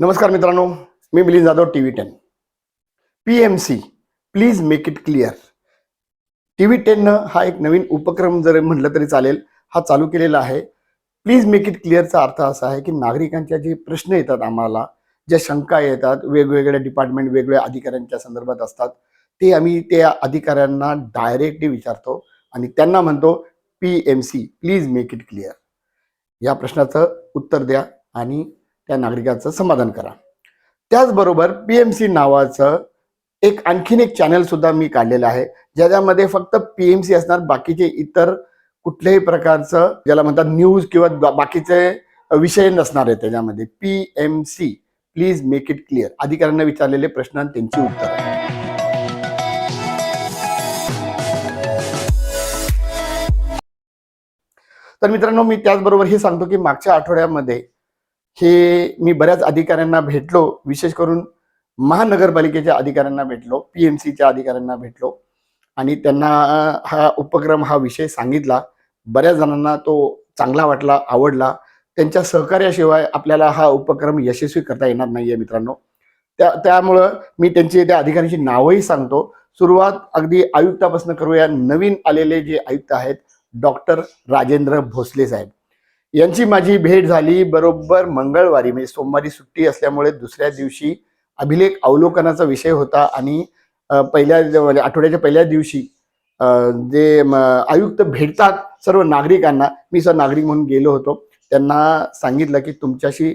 नमस्कार मित्रांनो मी Milind Jadhav T V ten. P M C please make it clear T V टेननं हा एक नवीन उपक्रम जर म्हटलं तरी चालेल हा चालू केलेला आहे. प्लीज मेक इट क्लिअरचा अर्थ असा आहे की नागरिकांच्या जे प्रश्न येतात आम्हाला ज्या शंका येतात वेगवेगळ्या डिपार्टमेंट वेगवेगळ्या अधिकाऱ्यांच्या संदर्भात असतात ते आम्ही त्या अधिकाऱ्यांना डायरेक्टली विचारतो आणि त्यांना म्हणतो P M C please make it clear या प्रश्नाचं उत्तर द्या आणि त्या नागरिकाचं समाधान करा. त्याचबरोबर पी एम सी नावाचं एक आणखीन एक चॅनल सुद्धा मी काढलेलं आहे ज्याच्यामध्ये फक्त पी एम सी असणार बाकीचे इतर कुठल्याही प्रकारचं ज्याला म्हणतात न्यूज किंवा बाकीचे विषय नसणार आहे त्याच्यामध्ये. P M C please make it clear अधिकाऱ्यांना विचारलेले प्रश्न त्यांची उत्तर. तर मित्रांनो मी त्याचबरोबर हे सांगतो की मागच्या आठवड्यामध्ये हे मी बऱ्याच अधिकाऱ्यांना भेटलो विशेष करून महानगरपालिकेच्या अधिकाऱ्यांना भेटलो पी एम सीच्या अधिकाऱ्यांना भेटलो आणि त्यांना हा उपक्रम हा विषय सांगितला. बऱ्याच जणांना तो चांगला वाटला आवडला. त्यांच्या सहकार्याशिवाय आपल्याला हा उपक्रम यशस्वी करता येणार नाहीये मित्रांनो. त्या त्यामुळं मी त्यांची त्या अधिकाऱ्यांची नावही सांगतो. सुरुवात अगदी आयुक्तापासून करूया. नवीन आलेले जे आयुक्त आहेत डॉक्टर राजेंद्र भोसले साहेब. यांची माझी भेट झाली बरोबर मंगळवारी म्हणजे सोमवारी सुट्टी असल्यामुळे दुसऱ्या दिवशी अभिलेख अवलोकनाचा विषय होता आणि पहिल्या म्हणजे आठवड्याच्या पहिल्या दिवशी जे आयुक्त भेटतात सर्व नागरिकांना मी सर नागरिक म्हणून गेलो होतो त्यांना सांगितलं की तुमच्याशी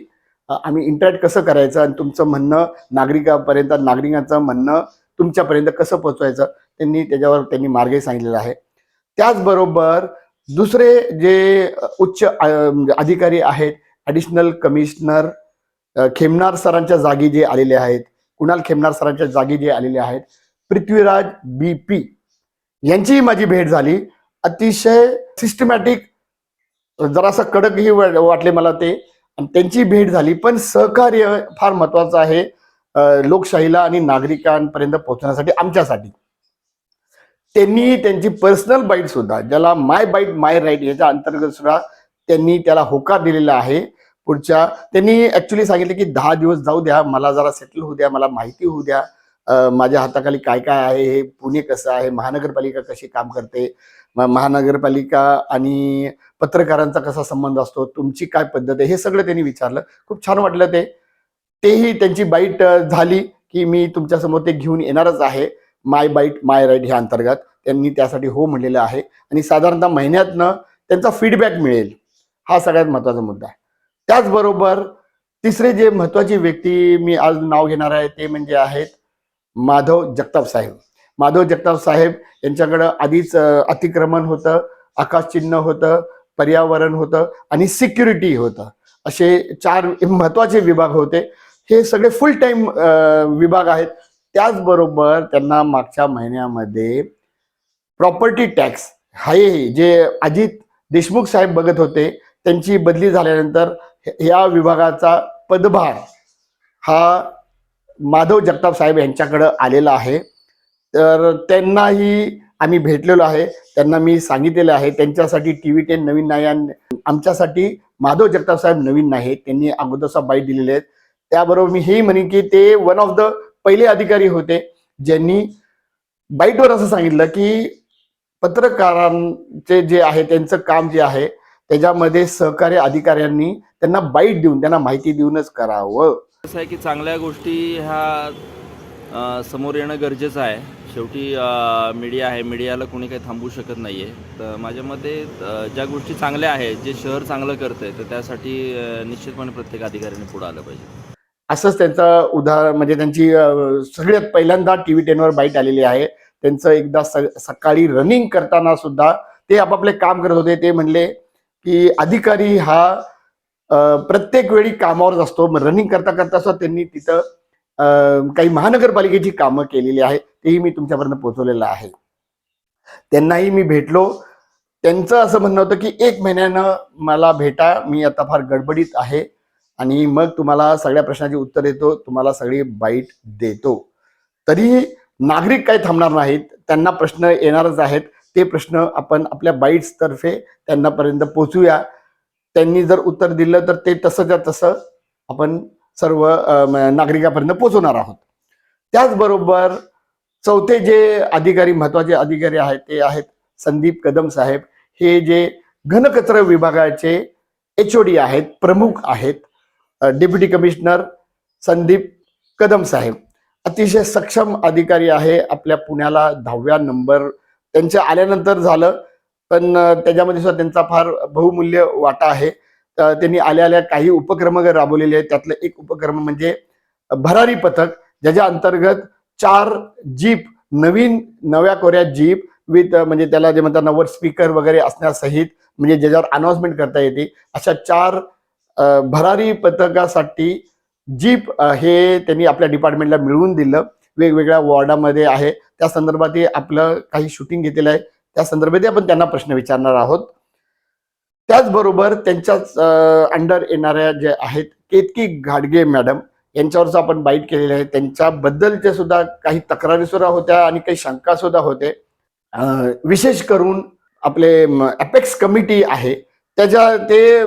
आम्ही इंटरॅक्ट कसं करायचं आणि तुमचं म्हणणं नागरिकापर्यंत नागरिकांचं म्हणणं तुमच्यापर्यंत कसं पोहोचवायचं त्यांनी त्याच्यावर त्यांनी मार्गही सांगितलेला आहे. त्याचबरोबर दुसरे जे उच्च म्हणजे अधिकारी आहेत ॲडिशनल कमिशनर खेमनार सरांच्या जागी जे आलेले आहेत कुणाल खेमनार सरांच्या जागी जे आलेले आहेत पृथ्वीराज बी पी यांचीही माझी भेट झाली. अतिशय सिस्टमॅटिक जरासं कडकही वाटले मला ते आणि त्यांची भेट झाली. पण सहकार्य फार महत्वाचं आहे लोकशाहीला आणि नागरिकांपर्यंत पोहोचण्यासाठी आमच्यासाठी. त्यांनी त्यांची पर्सनल बाईट सुद्धा ज्याला माय बाईट माय राईट याच्या अंतर्गत सुद्धा त्यांनी त्याला होकार दिलेला आहे. पुढच्या त्यांनी ऍक्च्युली सांगितले की दहा दिवस जाऊ द्या मला जरा सेटल होऊ द्या मला माहिती होऊ द्या. माझ्या हाताखाली काय काय आहे हे पुणे कसं आहे महानगरपालिका कशी काम करते? महानगरपालिका आणि पत्रकारांचा कसा संबंध असतो तुमची काय पद्धत आहे हे सगळं त्यांनी विचारलं. खूप छान वाटलं ते. तेही त्यांची बाईट झाली की मी तुमच्यासमोर ते घेऊन येणारच आहे. माय बाईट माय राईट ह्या अंतर्गत. त्यांनी त्यासाठी हो म्हणलेलं आहे. आणि साधारणतः महिन्यातनं त्यांचा फीडबॅक मिळेल. हा सगळ्यात महत्त्वाचा मुद्दा आहे. त्याचबरोबर तिसरे जे महत्वाची व्यक्ती मी आज नाव घेणार आहे ते म्हणजे आहेत माधव जगताप साहेब. माधव जगताप साहेब यांच्याकडं आधीच अतिक्रमण होतं आकाशचिन्ह होतं पर्यावरण होतं आणि सिक्युरिटी होतं. असे चार महत्त्वाचे विभाग होते. हे सगळे फुल टाइम विभाग आहेत. त्याचबरोबर त्यांना मागच्या महिन्यामध्ये प्रॉपर्टी टॅक्स हे जे अजित देशमुख साहेब बघत होते त्यांची बदली झाल्यानंतर या विभागाचा पदभार हा माधव जगताप साहेब यांच्याकडं आलेला आहे. तर त्यांनाही आम्ही भेटलेलो आहे त्यांना मी सांगितलेलं आहे त्यांच्यासाठी टी व्ही टेन नवीन नाही आणि आमच्यासाठी माधव जगताप साहेब नवीन नाही त्यांनी अगोदरचा बाईट दिलेले आहेत. त्याबरोबर मी हेही म्हणेन की ते वन ऑफ द पहिले अधिकारी होते ज्यांनी बाईटवर असं सांगितलं की पत्रकारांचे जे आहे त्यांचं काम जे आहे त्याच्यामध्ये सहकार्य अधिकाऱ्यांनी त्यांना बाईट देऊन त्यांना माहिती देऊनच करावं. असं आहे की चांगल्या गोष्टी ह्या समोर येणं गरजेचं आहे. शेवटी मीडिया आहे मीडियाला कोणी काही थांबवू शकत नाही आहे तर माझ्या मते ज्या गोष्टी चांगल्या आहेत जे शहर चांगलं करतंय तर त्यासाठी निश्चितपणे प्रत्येक अधिकाऱ्याने पुढं आलं पाहिजे. असंच त्यांचं उदाहरण म्हणजे त्यांची सगळ्यात पहिल्यांदा टी व्ही टेनवर बाईट आलेली आहे. त्यांचं एकदा स- सकाळी रनिंग करताना सुद्धा ते आपापले काम करत होते. ते म्हणले की अधिकारी हा प्रत्येक वेळी कामावरच असतो. रनिंग करता करता सुद्धा त्यांनी तिथं काही महानगरपालिकेची कामं केलेली आहे तेही मी तुमच्यापर्यंत पोहोचवलेलं आहे. त्यांनाही मी भेटलो. त्यांचं असं म्हणणं होतं की एक महिन्यानं मला भेटा. मी आता फार गडबडीत आहे. आणि मग तुम्हाला सगळ्या प्रश्नाची उत्तर देतो तुम्हाला सगळी बाईट देतो. तरीही नागरिक काय थांबणार नाहीत त्यांना प्रश्न येणारच आहेत. ते प्रश्न आपण आपल्या बाईट्स तर्फे त्यांनापर्यंत पोचूया त्यांनी जर उत्तर दिलं तर ते तसंच्या तसं आपण सर्व नागरिकापर्यंत पोहोचवणार आहोत. त्याचबरोबर चौथे जे अधिकारी महत्त्वाचे अधिकारी आहेत ते आहेत संदीप कदम साहेब. हे जे घनकचरा विभागाचे एच ओ डी आहेत प्रमुख आहेत. डेप्युटी कमिशनर संदीप कदम साहेब. अतिशय सक्षम अधिकारी आहे आपल्या पुण्याला दहाव्या नंबर. त्यांच्या आल्यानंतर झालं पण त्याच्यामध्ये सुद्धा त्यांचा फार बहुमूल्य वाटा आहे. त्यांनी आल्या आल्या काही उपक्रम राबवलेले आहेत. त्यातलं एक उपक्रम म्हणजे भरारी पथक ज्याच्या अंतर्गत चार जीप नवीन नव्या कोऱ्या जीप विथ म्हणजे त्याला जे म्हणतात नवर स्पीकर वगैरे असण्यासहित म्हणजे ज्याच्यावर अनाउन्समेंट करता येते अशा चार भरारी पथकासाठी जीप हे त्यांनी आपल्या डिपार्टमेंटला मिळवून दिलं. वेगवेगळ्या वॉर्डामध्ये आहे. त्या संदर्भातही आपलं काही शूटिंग घेतलेलं आहे. त्या संदर्भातही आपण त्यांना प्रश्न विचारणार आहोत. त्याचबरोबर त्यांच्याच अंडर येणाऱ्या जे आहेत केतकी घाडगे मॅडम यांच्यावरच आपण बाईट केलेले आहे. त्यांच्याबद्दलच्या सुद्धा काही तक्रारी सुद्धा होत्या आणि काही शंका सुद्धा होते. विशेष करून आपले अपेक्स कमिटी आहे. त्याच्या ते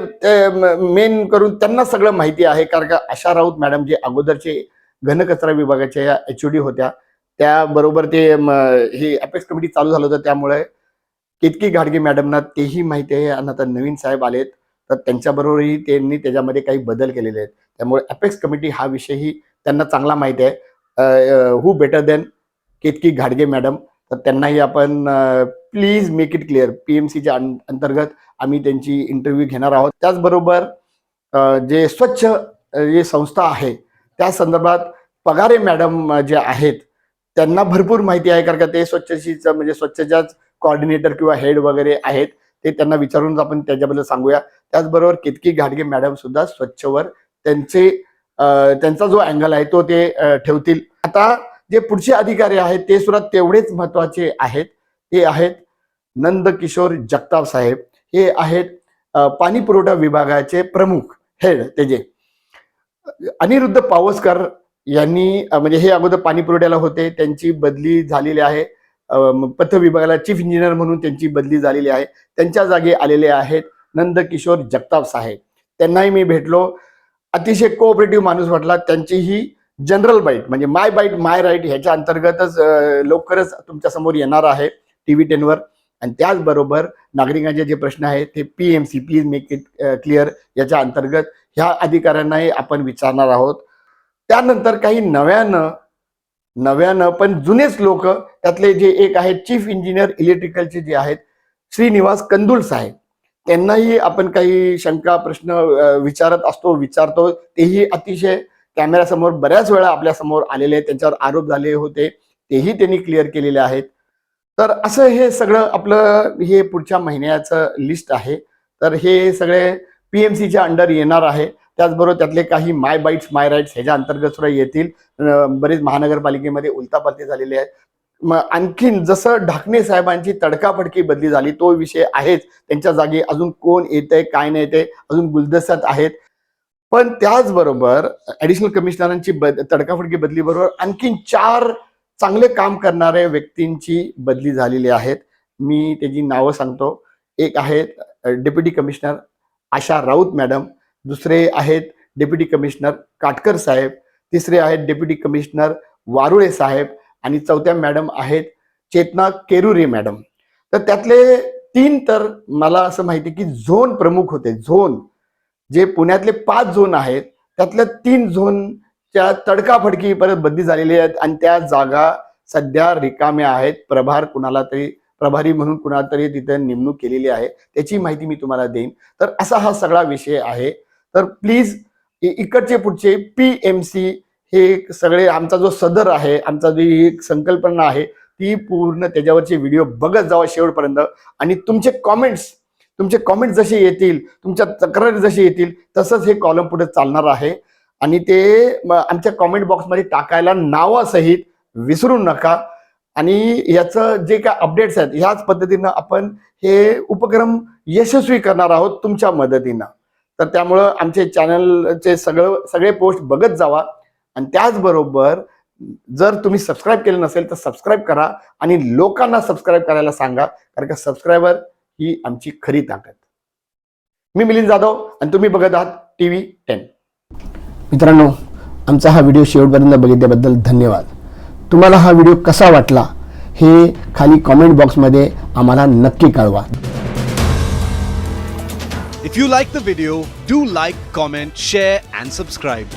मेन करून त्यांना सगळं माहिती आहे. कारण का आशा राऊत मॅडम जे अगोदरचे घनकचरा विभागाच्या या एच होत्या त्याबरोबर ते हे ही अपेक्स कमिटी चालू झालं होतं. त्यामुळे केतकी घाडगे मॅडमना तेही माहिती आहे. आणि आता नवीन साहेब आलेत तर त्यांच्याबरोबरही त्यांनी त्याच्यामध्ये काही बदल केलेले आहेत. त्यामुळे अपेक्स कमिटी हा विषयही त्यांना चांगला माहिती आहे. हू बेटर देन केतकी घाडगे मॅडम तर त्यांनाही आपण please make it clear P M सीच्या अंतर्गत आम्ही त्यांची इंटरव्ह्यू घेणार आहोत. त्याचबरोबर जे स्वच्छ जे संस्था आहे त्या संदर्भात पगारे मॅडम जे आहेत त्यांना भरपूर माहिती आहे. कारण का ते स्वच्छशीचं म्हणजे स्वच्छच्याच कॉर्डिनेटर किंवा हेड वगैरे आहेत. ते त्यांना विचारून आपण त्याच्याबद्दल सांगूया. त्याचबरोबर केतकी घाडगे मॅडम सुद्धा स्वच्छवर त्यांचे त्यांचा जो अँगल आहे तो ते ठेवतील. आता जे पुढचे अधिकारी आहेत ते सुद्धा तेवढेच महत्त्वाचे आहेत. ते आहेत नंदकिशोर जगताप साहेब. हे आहेत पाणी पुरवठा विभागाचे प्रमुख हेड त्याचे अनिरुद्ध पावसकर यांनी म्हणजे हे अगोदर पाणी पुरवठ्याला होते. त्यांची बदली झालेली आहे. पथ विभागाला चीफ इंजिनियर म्हणून त्यांची बदली झालेली आहे. त्यांच्या जागी आलेले आहेत नंदकिशोर जगताप साहेब. त्यांनाही मी भेटलो. अतिशय कोऑपरेटिव्ह माणूस वाटला. त्यांचीही जनरल बाईट म्हणजे माय बाईट माय राईट ह्याच्या अंतर्गतच लवकरच तुमच्यासमोर येणार आहे टी व्ही टेनवर. आणि त्याचबरोबर नागरिकांचे जे प्रश्न आहेत ते P M C please make it clear याच्या अंतर्गत ह्या अधिकाऱ्यांनाही आपण विचारणार आहोत. त्यानंतर काही नव्यानं नव्यानं पण जुनेच लोक त्यातले जे एक आहेत चीफ इंजिनियर इलेक्ट्रिकलचे जे आहेत श्रीनिवास कंदुल साहेब. त्यांनाही आपण काही शंका प्रश्न विचारत असतो विचारतो तेही अतिशय कॅमेऱ्यासमोर बऱ्याच वेळा आपल्यासमोर आलेले आहेत त्यांच्यावर आरोप झाले होते तेही त्यांनी क्लिअर केलेले आहेत. तर असं हे सगळं आपलं हे पुढच्या महिन्याचं लिस्ट आहे. तर हे सगळे पीएमसीच्या अंडर येणार आहे. त्याचबरोबर त्यातले काही माय बाईट्स माय राईट्स ह्याच्या अंतर्गत सुद्धा येतील. बरेच महानगरपालिकेमध्ये उलतापालती झालेले आहेत मग आणखीन जसं ढाकणे साहेबांची तडकाफडकी बदली झाली तो विषय आहेच. त्यांच्या जागी अजून कोण येतंय काय नाही येते अजून गुलदस्त्यात आहेत. पण त्याचबरोबर ऍडिशनल कमिशनरांची बद तडकाफडकी बदली बरोबर आणखीन चार चांगले काम करणाऱ्या व्यक्तींची बदली झालेली आहेत. मी त्याची नावं सांगतो. एक आहेत deputy commissioner Asha Raut madam. दुसरे आहेत डेप्युटी कमिशनर काटकर साहेब. तिसरे आहेत डेप्युटी कमिशनर वारुळे साहेब. आणि चौथ्या मॅडम आहेत चेतना केरुरे मॅडम. तर त्यातले तीन तर मला असं माहिती की झोन प्रमुख होते. झोन जे पुण्यातले पाच झोन आहेत त्यातल्या तीन झोनच्या तडकाफडकी परत बदली झालेली आहेत आणि त्या जागा सध्या रिकाम्या आहेत. प्रभार कुणाला तरी प्रभारी म्हणून कुणाला तरी तिथे नेमणूक केलेली आहे त्याची माहिती मी तुम्हाला देईन. तर असा हा सगळा विषय आहे. तर प्लीज इकडचे पुढचे पी एम सी हे सगळे आमचा जो सदर आहे आमचा जी एक संकल्पना आहे ती पूर्ण त्याच्यावरचे व्हिडिओ बघत जावा शेवटपर्यंत. आणि तुमचे कॉमेंट्स तुमचे कॉमेंट जसे येतील तुमच्या तक्रारी जशी येतील तसंच हे कॉलम पुढे चालणार आहे. आणि ते आमच्या कॉमेंट बॉक्समध्ये टाकायला नावासहित विसरू नका. आणि याचं जे काय अपडेट्स आहेत ह्याच पद्धतीनं आपण हे उपक्रम यशस्वी करणार आहोत तुमच्या मदतीनं. तर त्यामुळं आमचे चॅनलचे सगळं सगळे पोस्ट बघत जावा. आणि त्याचबरोबर जर तुम्ही सबस्क्राईब केलं नसेल तर सबस्क्राईब करा. आणि लोकांना सबस्क्राईब करायला सांगा. कारण का सबस्क्रायबर ही आमची खरी ताकद. मी मिलिंद जाधव आणि तुम्ही बघत आहात टी व्ही टेन. मित्रांनो आमचा हा व्हिडिओ शेवटपर्यंत बघितल्याबद्दल धन्यवाद. तुम्हाला हा व्हिडिओ कसा वाटला हे खाली कॉमेंट बॉक्समध्ये आम्हाला नक्की कळवा. If you like the video, do like, comment, share, and subscribe.